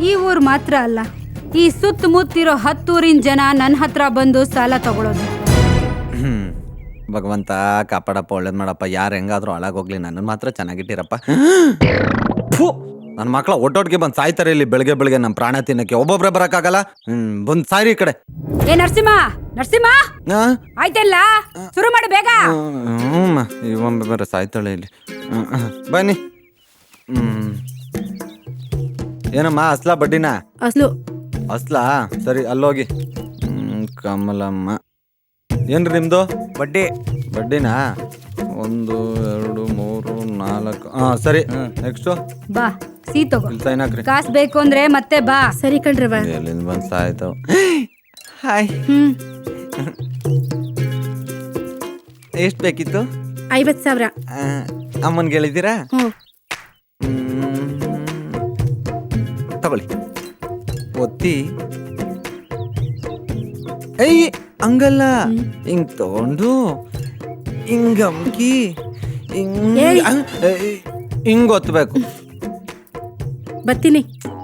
ಈ ಊರು ಮಾತ್ರ ಅಲ್ಲ ಈ ಸುತ್ತಮುತ್ತಿರೋ ಹತ್ತೂರಿನ ಜನ ನನ್ನ ಹತ್ರ ಬಂದು ಸಾಲ ತಗೊಳ್ಳೋದು ಹ್ಮ್. ಭಗವಂತ ಕಾಪಾಡಪ್ಪ ಒಳ್ಳೇದ್ ಮಾಡಪ್ಪ. ಯಾರು ಹೆಂಗಾದ್ರೂ ಹಾಳಾಗೋಗ್ಲಿ ನನ್ನ ಮಾತ್ರ ಚೆನ್ನಾಗಿಟ್ಟಿರಪ್ಪ. ನನ್ನ ಮಕ್ಕಳ ಒಟ್ಟೊಟ್ಟಿಗೆ ಬಂದು ಸಾಯ್ತಾರೆ ಇಲ್ಲಿ ಬೆಳಗ್ಗೆ ಬೆಳಗ್ಗೆ ನಮ್ಮ ಪ್ರಾಣ ತಿನ್ನಕ್ಕೆ. ಒಬ್ಬೊಬ್ರೆ ಬರಕ್ಕಾಗಲ್ಲ? ಹ್ಮ್ ಬಂದ್ ಸಾಯ್ರಿ ಈ ಕಡೆ. ಏ ನರಸಿಂಹ! ನರಸಿಂಹ! ಆ? ಆಯ್ತಲ್ಲ? ಶುರು ಮಾಡು ಬೇಗ. ಹ್ಮ್ ಇವೊಮ್ಮೆ ಬೇರೆ ಸಾಯ್ತಾಳೆ ಇಲ್ಲಿ. ಹ್ಮ್, ಹ್ಮ್. ಬನ್ನಿ. ಹ್ಮ್. ಏನಮ್ಮ ಅಸ್ಲ ಬಡ್ಡಿನಾ? ಅಸ್ಲು. ಅಸ್ಲಾ? ಸರಿ ಅಲ್ಲೋಗಿ. ಹ್ಮ್, ಕಮಲಮ್ಮ. ಏನ್ರಿ ನಿಮ್ದು? ಬಡ್ಡಿ. ಬಡ್ಡಿನಾ? ಒಂದು ಎರಡು ಮೂರು ನಾಲ್ಕು. ಹಾ ಸರಿ. ನೆಕ್ಸ್ಟ್ ಬಾ ಸೀ ತಗೋ. ಇಲ್ಲಿ ಸೈನ್ ಹಾಕ್ರಿ. ಕಾಸ್ ಬೇಕು ಅಂದ್ರೆ ಮತ್ತೆ ಬಾ. ಸರಿ ಕಣ್ರವ ಎಲ್ಲಿಂದ ಬಂದು ಸಾಯ್ತಾವ? ಹಾಯ್ ಹ್ಮ್. ಎಷ್ಟು ಬೇಕಿತ್ತು? ಐವತ್ ಸಾವಿರ. ಅಮ್ಮನ್ಗೆ ಹೇಳಿದ್ದೀರಾ? ಹ್ಞೂ. ಹ್ಮ್. ತಗೊಳ್ಳಿ. ಒತ್ತಿ. ಏಯ್ ಹಂಗಲ್ಲ ಹಿಂಗ್ ತಗೊಂಡು ಹಿಂಗ್ ಅಮ್ಕಿ ಹಿಂಗ್ ಏಯ್. ಹಿಂಗ್ ಒತ್ತಬೇಕು ಬರ್ತೀನಿ.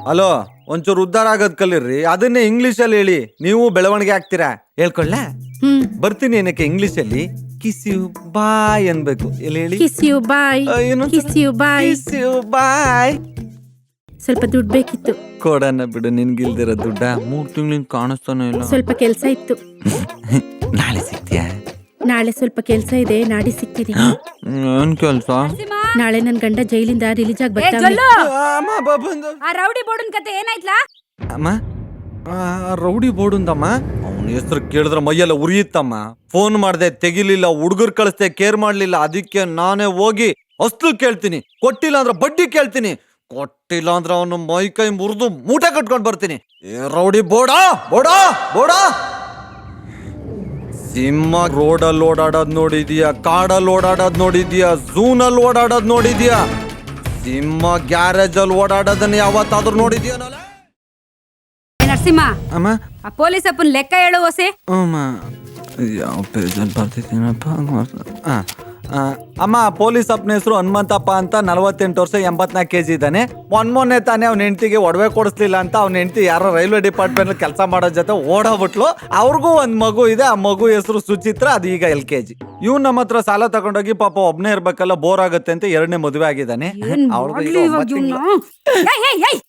ಹಲೋ ಒಂಚೂರು ಉದ್ಧಾರ ಆಗೋದ್ ಕಲೀರಿ ಅದನ್ನೇ ಇಂಗ್ಲಿಷಲ್ಲಿ ಹೇಳಿ. ನೀವು ಬೆಳವಣಿಗೆ ಆಗ್ತೀರಾ? ಹೇಳ್ಕೊಳ್ಳ. ಹ್ಮ್. ಬರ್ತೀನಿ ಏನಕ್ಕೆ ಇಂಗ್ಲಿಷಲ್ಲಿ? ಕಿಸ್ ಯು ಬಾಯ್ ಅನ್ಬೇಕು. ಎಲ್ಲಿ ಹೇಳಿ? Kiss you bye. ಆ, ಏನು kiss you bye. Kiss you bye. ಸ್ವಲ್ಪ ದುಡ್ಡು ಬೇಕಿತ್ತು. ಕೊಡನ ಬಿಡು ನಿನ್ಗಿಲ್ದಿರೋ ದುಡ್ಡ. ಮೂರ್ ತಿಂಗಳಿಂದ ಕಾಣಿಸ್ತಾನೋ ಇಲ್ಲ. ಸ್ವಲ್ಪ ಕೆಲಸ ಇತ್ತು. ನಾಳೆ ಸಿಗ್ತೀಯಾ? ನಾಳೆ ಸ್ವಲ್ಪ ಕೆಲಸ ಇದೆ ನಾಡಿ ಸಿಗ್ತೀನಿ. ಏನ್ ಕೆಲಸ? ನಾಳೆ ನನ್ನ ಗಂಡ ಜೈಲಿಂದ ರಿಲೀಸ್ ಆಗಿ ಏ ಬರ್ತಾನೆ ಜೊಲ್ಲು! ಬಂದು ಆ ರೌಡಿ ಬೋರ್ಡನ್ ಕತೆ ಏನಾಯ್ತ್ಲಾ? ಅಮ್ಮ ಆ, ರೌಡಿ ಬೋಡುಂದಮ್ಮ ಅವನ ಹೆಸರು ಕೇಳಿದ್ರೆ ಮೈಯೆಲ್ಲ ಉರಿಯುತ್ತಮ್ಮ. ಫೋನ್ ಮಾಡ್ದೆ ತೆಗಿಲಿಲ್ಲ ಹುಡುಗರು ಕಳಿಸ್ದೆ ಕೇರ್ ಮಾಡ್ಲಿಲ್ಲ ಅದಕ್ಕೆ ನಾನೇ ಹೋಗಿ ಅಸ್ತು ಕೇಳ್ತೀನಿ. ಕೊಟ್ಟಿಲ್ಲ ಅಂದ್ರೆ ಬಡ್ಡಿ ಕೇಳ್ತೀನಿ. ಕೊಟ್ಟಿಲ್ಲ ಅಂದ್ರೆ ಅವನು ಮೈ ಕೈ ಮುರಿದು ಮೂಟೆ ಕಟ್ಕೊಂಡು ಬರ್ತೀನಿ. ಏ ರೌಡಿ ಬೋಡಾ ಬೋಡಾ ಬೋಡಾ. ಸಿಂಹ ರೋಡಲ್ಲಿ ಓಡಾಡೋದ್ ನೋಡಿದ್ಯಾ ಕಾಡಲ್ಲಿ ಓಡಾಡೋದ್ ನೋಡಿದ್ಯಾ ಝೂನಲ್ಲಿ ಓಡಾಡೋದ್ ನೋಡಿದ್ಯಾ? ಸಿಂಹ ಗ್ಯಾರೇಜ್ ಅಲ್ಲಿ ಓಡಾಡೋದನ್ನ ಯಾವತ್ತಾದ್ರೂ ನೋಡಿದ್ಯಾ ನರಸಿಂಹ ಅಮ್ಮ? ಆ ಪೊಲೀಸ್ ಅಪ್ಪನ ಲೆಕ್ಕ ಹೇಳುವ ಹೊಸೆ ಅಮ್ಮ ಯಾವ ಪೇಜಲ್ಲಿ ಬರ್ತಿದ್ದೀನಪ್ಪ ಹಾಂ ಅಮ್ಮ ಪೊಲೀಸ್ ಅಪ್ಪನ ಹೆಸರು ಹನುಮಂತಪ್ಪ ಅಂತ ನಲವತ್ತೆಂಟು ವರ್ಷ ಎಂಬತ್ನಾಲ್ಕು ಕೆ ಜಿ ಇದ್ದಾನೆ. ಮೊನ್ ಮೊನ್ನೆ ತಾನೇ ಅವ್ನ ಹೆಂಡತಿಗೆ ಒಡವೆ ಕೊಡಿಸ್ಲಿಲ್ಲ ಅಂತ ಅವ್ನ ಹೆಂಡತಿ ಯಾರೋ ರೈಲ್ವೆ ಡಿಪಾರ್ಟ್ಮೆಂಟ್ ಕೆಲಸ ಮಾಡೋ ಜೊತೆ ಓಡೋಗ್ಬಿಟ್ಲು. ಅವ್ರಿಗೂ ಒಂದು ಮಗು ಇದೆ ಆ ಮಗು ಹೆಸರು ಸುಚಿತ್ರ ಅದು ಈಗ ಎಲ್ ಕೆ ಜಿ. ಇವ್ ನಮ್ಮ ಹತ್ರ ಸಾಲ ತಗೊಂಡೋಗಿ ಪಾಪ ಒಬ್ನೇ ಇರ್ಬೇಕಲ್ಲ ಬೋರ್ ಆಗುತ್ತೆ ಅಂತ ಎರಡನೇ ಮದುವೆ ಆಗಿದ್ದಾನೆ. ಏನ್ ಅವ್ರ್ದು ಮಾಡ್ಲಿ ಇವಾಗ ಒಂಬತ್ತು ಇವ್ನು? ಏಯ್, ಏಯ್, ಏಯ್!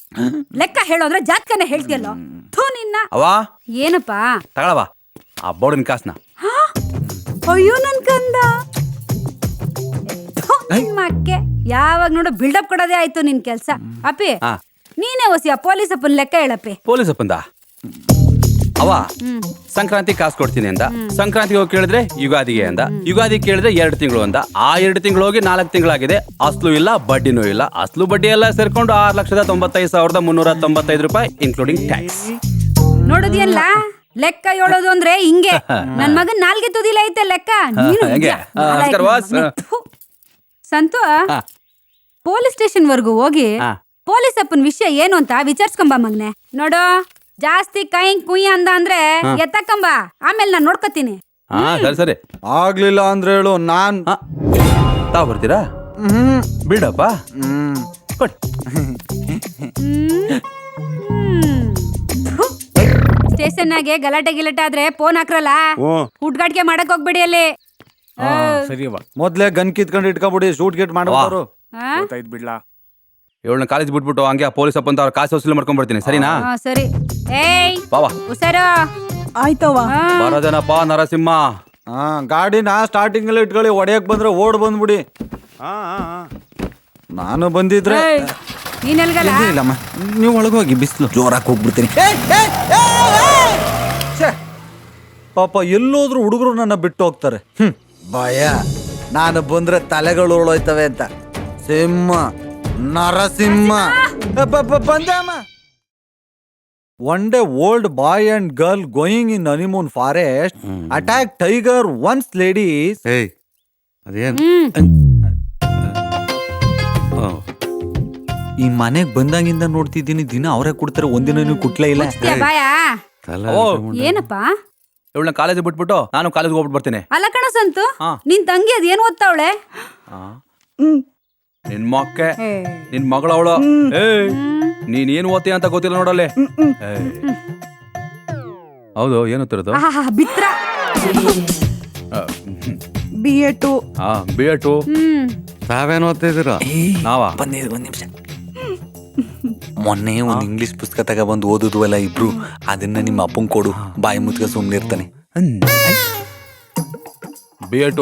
ಲೆಕ್ಕ ಹೇಳೋದ್ರೆ ಜಾತ್ಕನೆ ಹೇಳ್ತಿಯಲ್ಲ? ಥೂ ನಿನ್ನ. ಅವಾ ಏನಪ್ಪಾ? ತಗೊಳವ ಆ ಬೋರ್ಡಿನ ಕಾಸ್ನ. ಅಯ್ಯೋ ನನ್ ಕಂದ. ಯಾವಾಗ ನೋಡು ಬಿಲ್ಡಪ್ ಕೊಡೋದೇ ಆಯ್ತು ನಿನ್ ಕೆಲ್ಸ. ಅಪ್ಪಿ ಹಾ. ನೀನೇ ಹೊಸಿಯ ಪೊಲೀಸ್ ಅಪ್ಪನ್ ಲೆಕ್ಕ ಹೇಳಪ್ಪಿ. ಪೊಲೀಸ್ ಅಪ್ಪಂದ? ಅವ ಸಂಕ್ರಾಂತಿ ಕಾಸು ಕೊಡ್ತೀನಿ ಅಂದ. ಸಂಕ್ರಾಂತಿಗೆ ಹೋಗಿ ಕೇಳಿದ್ರೆ ಯುಗಾದಿಗೆ ಅಂದ. ಯುಗಾದಿ ಕೇಳಿದ್ರೆ ಎರಡು ತಿಂಗಳು ಅಂದ. ಆ ಎರಡು ತಿಂಗಳು ಹೋಗಿ ನಾಲ್ಕು ತಿಂಗಳಾಗಿದೆ. ಅಸ್ಲು ಇಲ್ಲ ಬಡ್ಡಿನೂ ಇಲ್ಲ. ಅಸ್ಲು ಬಡ್ಡಿ ಎಲ್ಲ ಸೇರ್ಕೊಂಡು ಆರು ಲಕ್ಷದ ತೊಂಬತ್ತೈದು ಸಾವಿರದ ಮುನ್ನೂರ ತೊಂಬತ್ತೈದು ರೂಪಾಯಿ ಇನ್ಕ್ಲೂಡಿಂಗ್ ಟ್ಯಾಕ್ಸ್ ನೋಡುದಿಯಲ್ಲ? ಲೆಕ್ಕ ಹೇಳೋದು ಅಂದ್ರೆ ಹಿಂಗೆ. ನನ್ ಮಗನ್ ನಾಲ್ಗೆ ತುದಿಲ ಐತೆ ಲೆಕ್ಕ ನೀನು ಹೆಂಗೆ? ಇದ್ಯಾ? ಆ, ನಮಸ್ಕಾರ ಬಾಸ್. ಥು. ಸಂತು ಹಾ. ಪೊಲೀಸ್ ಸ್ಟೇಷನ್ ವರ್ಗೂ ಹೋಗಿ ಹಾ. ಪೊಲೀಸ್ ಅಪ್ಪನ ವಿಷಯ ಏನು ಅಂತ ವಿಚಾರಿಸ್ಕೊಂಬ ಮಗ್ನೆ. ನೋಡು ಜಾಸ್ತಿ ಕೈ ಕುಯ್ ಅಂದ ಅಂದ್ರೆ ಎತ್ತಕ್ಕಂಬ. ಆಮೇಲೆ ನಾನು ನೋಡ್ಕೋತೀನಿ. ಹಾ ಸರಿ ಸರಿ. ಆಗ್ಲಿಲ್ಲ ಅಂದ್ರೆ ಹೇಳು ನಾನ್ ಹಾ. ತಾವ್ ಬರ್ತೀರಾ? ಹ್ಮ್. ಬಿಡಪ್ಪ. ಹ್ಮ್. ಕೊಟ್ ಸ್ಟೇಷನ್ ಆಗಿ ಗಲಾಟೆ ಗಿಲಾಟೆ ಆದ್ರೆ ಫೋನ್ ಹಾಕ್ರಲ್ಲ? ಹುಡ್ಗಾಟಿಕೆ ಮಾಡಕ್ ಹೋಗ್ಬೇಡಿ ಅಲ್ಲಿ. ಸರಿ ಅವ್ವ. ಮೊದ್ಲೇ ಗನ್ ಕಿತ್ಕೊಂಡು ಇಟ್ಕೊಬಿಡಿ ಶೂಟ್ ಗೇಟ್ ಮಾಡೋರು ಆ? ಗೊತ್ತಾಯ್ತು ಬಿಡ್ಲಾ ಇವಳನ್ನ ಕಾಲೇಜ್ ಬಿಟ್ಬಿಟ್ಟು ಹಂಗೆ ಪೊಲೀಸ್ ಅಪ್ಪ ಅಂತ ಅವ್ರ ಕಾಸು ವಸೂಲಿ ಮಾಡ್ಕೊಂಡ್ ಬರ್ತೀನಿ ಸರಿನಾ? ಆ, ಸರಿ. ಏಯ್ ಬಾವಾ ಹುಷಾರು. ಆಯ್ತವ್ವ. ಆ. ಬರೋದೇನಪ್ಪ ನರಸಿಂಹ. ಹಾ ಗಾಡಿನ ಸ್ಟಾರ್ಟಿಂಗ್ ಅಲ್ಲಿ ಇಟ್ಕೊಳ್ಳಿ ಹೊಡೆಯಕ್ ಬಂದ್ರೆ ಓಡ್ ಬಂದ್ಬಿಡಿ. ನಾನು ಬಂದಿದ್ರೆ ಏಯ್, ನೀನ್ ಎಲ್ಗಲ್ಲ? ಇಲ್ಲ, ಇಲ್ಲಮ್ಮ? ನೀವು ಒಳಗೋಗಿ ಬಿಸಿಲು. ಜೋರಾಗಿ ಹೋಗ್ಬಿಡ್ತೀನಿ. ಛೆ, ಪಾಪ ಎಲ್ಲೋದ್ರು ಹುಡುಗರು ನನ್ನ ಬಿಟ್ಟು ಹೋಗ್ತಾರೆ. ಹ್ಮ್. ಭಯ. ನಾನು ಬಂದ್ರೆ ತಲೆಗಳು ಉರುಳೋಯ್ತವೆ ಅಂತ. ಸಿಂಹ ನರಸಿಂಹ. ಅಪ್ಪ, ಅಪ್ಪ, ಬಂದೆ ಅಮ್ಮ one day old boy and girl going in honeymoon forest attack tiger once ladies ಏಯ್ ಅದೇನ್? ಈ ಮನೆಗ್ ಬಂದಾಗಿಂದ ನೋಡ್ತಿದ್ದೀನಿ ದಿನ ಅವರೇ ಕೊಡ್ತಾರೆ ಒಂದಿನ ಕುಟ್ಲೇ ಇಲ್ಲ. ಬಾಯಾ? ತಲೆ ಓ ಏನಪ್ಪಾ? ಇವಳನ್ನ ಕಾಲೇಜ್ ಬಿಟ್ಬಿಟ್ಟು ನಾನು ಕಾಲೇಜ್ ಹೋಗ್ಬಿಟ್ಟು ಬರ್ತೀನಿ. ಅಲ್ಲ ಕಣ ಸಂತು ಹಾ. ನಿನ್ ತಂಗಿ ಅದ್ ಏನ್ ಓದ್ತಾವಳೆ ಆ? ನಿನ್ ಮಕ್ಕೆ ನಿನ್ ಮಗಳವಳು ಏಯ್ ನೀನ್ ಏನ್ ಓದ್ತೀಯ ಅಂತ ಗೊತ್ತಿಲ್ಲ ನೋಡಲ್ಲಿ ಏಯ್. ಹೌದು ಏನು ಓದ್ತಿರೋದು ಆಹಾ ಬಿತ್ರ. ಬಿ ಎ ಟು ಹಾ ಬಿ ಎ ಹ್ಮ್. ತಾವೇನು ಓದ್ತಿದ್ದೀರಾ ನಾವಾ? ಬನ್ನಿ ಒಂದ್ ನಿಮಿಷ. ಮೊನ್ನೆ ಒಂದು ಇಂಗ್ಲಿಷ್ ಪುಸ್ತಕ ತಗೊಬಂದು ಅಲ್ಲ ಇಬ್ರು. ಅದನ್ನ ನಿಮ್ಮ ಅಪ್ಪಂಗ್ ಕೊಡು. ಬಾಯಿ ಮುತ್ಕ ಸುಮ್ನೆ ಇರ್ತಾನೆ ಎಡ್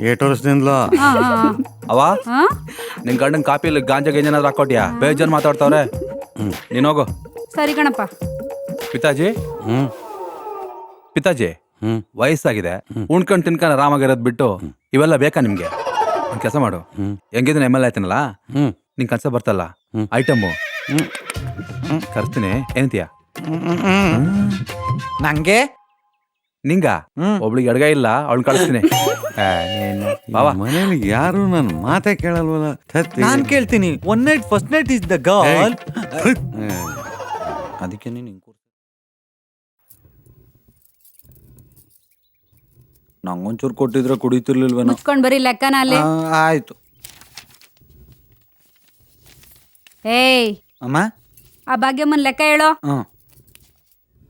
ಏಟ್ ಆ, ಆ. ಅವ? ನಿನ್ ಗಂಡನ್ ಕಾಪಿಲಿ ಗಾಂಜಾ ಗೇಂಜನಾದ್ರು ಹಾಕೊಟ್ಯಾ ಬೇಜಾನ್ ಮಾತಾಡ್ತಾವ್ರೆ. ನೀನ್ ಹೋಗು. ಸರಿ ಕಣಪ್ಪ. ಪಿತಾಜಿ? ಹ್ಮ್. ಪಿತಾಜಿ ಹ್ಮ್. ವಯಸ್ಸಾಗಿದೆ. ಉಣ್ಕೊಂಡ್ ತಿನ್ಕೊಂಡ್ ಆರಾಮಾಗಿರೋದ್ ಬಿಟ್ಟು ಇವೆಲ್ಲ ಬೇಕಾ ನಿಮ್ಗೆ? ಒಂದ್ ಕೆಲಸ ಮಾಡು. ಹೆಂಗಿದ್ರೆ ಎಂ ಎಲ್ ಆಯ್ತೀನಲ್ಲ? ಹ್ಮ್. ನಿನ್ ಕನ್ಸ ಬರ್ತಲ್ಲ? ಐಟಮು? ಕರ್ತೀನಿ ಏನಂತೀಯ? ನಂಗೆ? ನಿಂಗ? ಹ್ಮ್. ಒಬ್ಳಿಗೆ ಎಡಗ ಇಲ್ಲ ಅವಳು ಕಳಿಸ್ತೀನಿ. ಬಾವಾ ಮನೇಲಿ ಯಾರು ನನ್ನ ಮಾತೇ ಕೇಳಲ್ವಲ್ಲ. ನಾನ್ ಕೇಳ್ತೀನಿ. One night first night is the girl ಅದಕ್ಕೆ ನೀನು. ನಂಗೊಂಚೂರು ಕೊಟ್ಟಿದ್ರೆ ಕುಡಿತಿರ್ಲಿಲ್ವೇನೋ? ಮುಚ್ಕೊಂಡ್ ಬರೀ ಲೆಕ್ಕನ ಅಲ್ಲಿ. ಆಯ್ತು. ಏಯ್. ಅಮ್ಮ? ಆ ಭಾಗ್ಯಮ್ಮನ್ ಲೆಕ್ಕ ಹೇಳೋ? ಹ್ಮ್.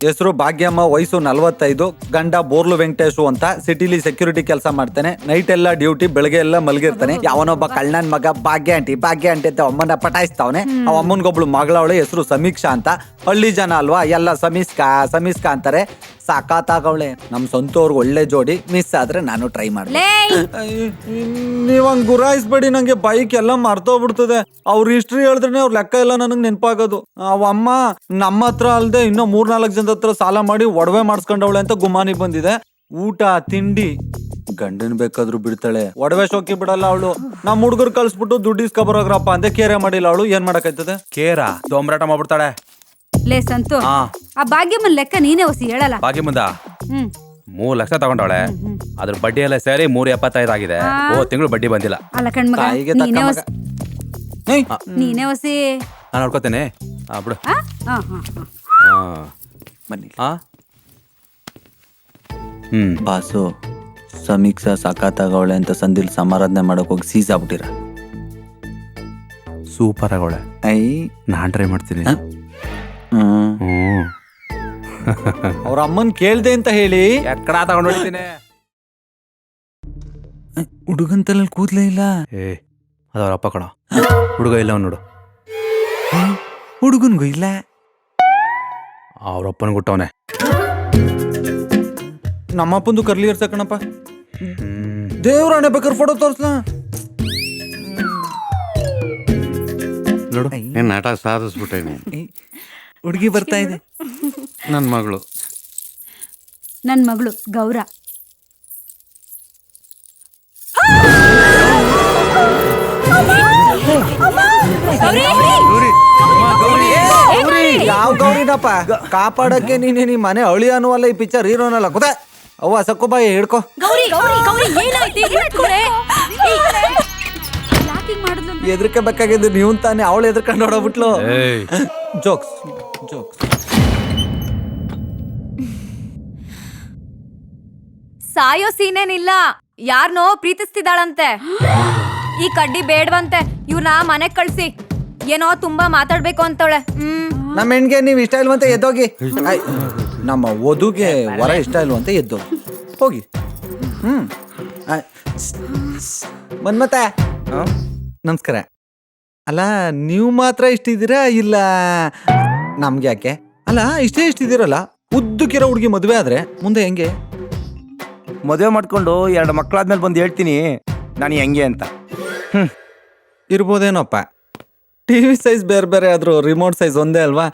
ಹೆಸರು ಭಾಗ್ಯಮ್ಮ ವಯಸ್ಸು ನಲವತ್ತೈದು ಗಂಡ ಬೋರ್ಲು ವೆಂಕಟೇಶು ಅಂತ ಸಿಟಿಲಿ ಸೆಕ್ಯೂರಿಟಿ ಕೆಲಸ ಮಾಡ್ತಾನೆ. ನೈಟ್ ಎಲ್ಲ ಡ್ಯೂಟಿ ಬೆಳಗ್ಗೆ ಎಲ್ಲ ಮಲಗಿರ್ತಾನೆ. ಯಾವನೊಬ್ಬ ಕಳ್ಳನ್ ಮಗ ಭಾಗ್ಯ ಆಂಟಿ ಭಾಗ್ಯ ಆಂಟಿ ಅಂತ ಅಮ್ಮನ ಪಟಾಯಿಸ್ತಾವನೆ. ಅವ ಅಮ್ಮನ್ಗೊಬ್ಳು ಮಗಳವಳೆ ಹೆಸರು ಸಮೀಕ್ಷಾ ಅಂತ. ಹಳ್ಳಿ ಜನ ಅಲ್ವಾ? ಎಲ್ಲ ಸಮೀಸ್ಕಾ ಸಮೀಸ್ಕಾ ಅಂತಾರೆ. ಸಾಕಾತಾಗವಳೆ. ನಮ್ ಸ್ವಂತವ್ರಿಗೆ ಒಳ್ಳೆ ಜೋಡಿ ಮಿಸ್ ಆದ್ರೆ ನಾನು ಟ್ರೈ ಮಾಡ್ತೀನಿ ಲೇಯ್ ನೀವ್ ಹಂಗ್ ಗುರಾಯಿಸ್ಬೇಡಿ ನಂಗೆ ಬೈಕ್ ಎಲ್ಲ ಮರ್ತೋಗ್ಬಿಡ್ತದೆ. ಅವ್ರ ಹಿಸ್ಟ್ರಿ ಹೇಳಿದ್ರೆ ಅವ್ರ ಲೆಕ್ಕ ಎಲ್ಲ ನನಗ್ ನೆನಪಾಗೋದು. ಅವ ಅಮ್ಮ ನಮ್ಮ ಹತ್ರ ಅಲ್ದೆ ಇನ್ನೂ ಮೂರ್ನಾಲ್ಕು ಜನದ ಹತ್ರ ಸಾಲ ಮಾಡಿ ಒಡವೆ ಮಾಡಿಸ್ಕೊಂಡವಳೆ ಅಂತ ಗುಮಾನಿ ಬಂದಿದೆ. ಊಟ ತಿಂಡಿ. ಗಂಡನ್ ಬೇಕಾದ್ರೂ ಬಿಡ್ತಾಳೆ. ಒಡವೆ ಶೋಕಿ ಬಿಡಲ್ಲ ಅವಳು. ನಮ್ಮ ಹುಡುಗರು ಕಳ್ಸ್ಬಿಟ್ಟು ದುಡ್ಡು ಇಸ್ಕೊಬರೋಗ್ರಪ್ಪ ಅಂತ ಕೇರೆ ಮಾಡಿಲ್ಲ ಅವಳು. ಏನ್ ಮಾಡಕ್ಕಾಯ್ತದೆ? ಕೇರ ದೊಂಬರಾಟ ಮಾಡ್ಬಿಡ್ತಾಳೆ. ಲೇ ಸಂತು. ಹಾ. ಆ ಭಾಗ್ಯಮ್ಮನ್ ಲೆಕ್ಕ ನೀನೇ ಹೊಸಿ ಹೇಳಲ್ಲ? ಮುಂದ ಹ್ಮ್. ಮೂರ್ ಲಕ್ಷ ತಗೊಂಡವಳೆ. ಅದ್ರ ಬಡ್ಡಿ ಎಲ್ಲ ಸೇರಿ ಮೂರ್ ಎಪ್ಪತ್ತೈದು ಆಗಿದೆ ಓ ತಿಂಗಳು ಬಡ್ಡಿ ಬಂದಿಲ್ಲ. ಅಲ್ಲ ಕಣ್ಮಗ ತಾಯಿಗೆ ತಕ್ಕ ನೀನೇ ಮಗ. ಹೊಸಿ ಏಯ್, ನೀನೇ ಹೊಸಿ ನಾನು ನೋಡ್ಕೋತೇನೆ. ಆ ಬಿಡು. ಆ? ಆ, ಆ, ಆ. ಆ. ಬನ್ನಿ ಆ? ಹ್ಮ್. ಬಾಸು ಸಮೀಕ್ಷಾ ಸಾಕಾತಾಗವಳೆ ಅಂತ ಸಂದಿಲ್ ಸಮಾರಾಧನೆ ಮಾಡಕ್ ಹೋಗಿ ಸೀಸ್ ಆಗ್ಬಿಟ್ಟಿರ. ಸೂಪರ್ ಆಗೋಳೆ ಐ ನಾನ್ ಟ್ರೈ ಮಾಡ್ತೀನಿ. ಹ್ಮ್. ಹ್ಮ್. ಅವ್ರ ಅಮ್ಮನ್ ಕೇಳ್ದೆ ಅಂತ ಹೇಳಿ. ಎಕ್ಕಡ ತಗೊಂಡು ಹೊಡಿತೀನಿ. ಹುಡುಗನ್ ತಲೆ ಕೂದ್ಲೇ ಇಲ್ಲ? ಏ ಅದವ್ರ ಅಪ್ಪ ಕಣ. ಹುಡುಗ ಇಲ್ಲ ಅವ್ನು ನೋಡು. ಹುಡುಗನ್ಗೂ ಇಲ್ಲ? ಅವ್ರ ಅಪ್ಪನ ಗುಟ್ಟವನೆ ನಮ್ಮಪ್ಪಂದು ಕರ್ಲಿ ಇರ್ತ ಕಣಪ್ಪ. ದೇವ್ರಾಣೆ ಬೇಕಾದ್ರೆ ಫೋಟೋ ತೋರಿಸ್ಲ? ನೋಡು. ಏನ್ ನಾಟ ಸಾಧಿಸ್ಬಿಟ್ಟೇನಿ ಹುಡುಗಿ ಬರ್ತಾ ಇದೆ. ನನ್ನ ಮಗಳು. ನನ್ನ ಮಗಳು ಗೌರ. ಯಾವ ಗೌರಿನಪ್ಪ? ಕಾಪಾಡಕ್ಕೆ ನೀನೆ ನೀ ಮನೆ ಅಳಿ ಅನ್ನುವಲ್ಲ ಈ ಪಿಕ್ಚರ್ ಹೀರೋನಲ್ಲ ಕುದ ಅವ್ವ ಸಕ್ಕೋಬಾಯಿ ಹಿಡ್ಕೊ. ಎದ್ರಕ್ಕೆ ಬೇಕಾಗಿದ್ದು ನೀವು ತಾನೆ. ಅವಳು ಎದ್ರಕೊಂಡು ಹೊಡೋಬಿಟ್ಲು ಜೋಕ್ಸ್ ಜೋಕ್ಸ್. ಸಾಯೋ ಸೀನೇನಿಲ್ಲ. ಯಾರನೋ ಪ್ರೀತಿಸ್ತಿದ್ದಾಳಂತೆ. ಈ ಕಡ್ಡಿ ಬೇಡವಂತೆ. ಇವ್ರನ್ನ ಮನೆಗ್ ಕಳ್ಸಿ. ಏನೋ ತುಂಬಾ ಮಾತಾಡ್ಬೇಕು ಅಂತವಳೆ. ಹ್ಮ್. ನಮ್ಮ ಹೆಣ್ಗೆ ನೀವು ಇಷ್ಟ ಇಲ್ವಂತ ಎದ್ದೋಗಿ? ನಮ್ಮ ವಧುಗೆ ವರ ಇಷ್ಟ ಇಲ್ವಂತ ಎದ್ದು. ಹೋಗಿ. ಹ್ಮ್. ಸ್, ಸ್. ಮನ್ಮತ ನಮಸ್ಕಾರ. ಅಲ್ಲ ನೀವು ಮಾತ್ರ ಇಷ್ಟಿದ್ದೀರಾ ಇಲ್ಲ ನಮ್ಗೆ ಯಾಕೆ ಅಲ್ಲ ಇಷ್ಟೇ ಇಷ್ಟಿದ್ದೀರಲ್ಲ? ಉದ್ದಕ್ಕಿರೋ ಹುಡುಗಿ ಮದುವೆ ಆದ್ರೆ ಮುಂದೆ ಹೆಂಗೆ? ಮದುವೆ ಮಾಡ್ಕೊಂಡು ಎರಡು ಮಕ್ಕಳಾದ್ಮೇಲೆ ಬಂದು ಹೇಳ್ತೀನಿ. ನಾನು ಹೆಂಗೆ ಅಂತ. ಇರ್ಬೋದೇನೋಪ್ಪ. ಟಿ ವಿ ಸೈಜ್ ಬೇರೆ ಬೇರೆ ಆದರೂ ರಿಮೋಟ್ ಸೈಜ್ ಒಂದೇ ಅಲ್ವಾ?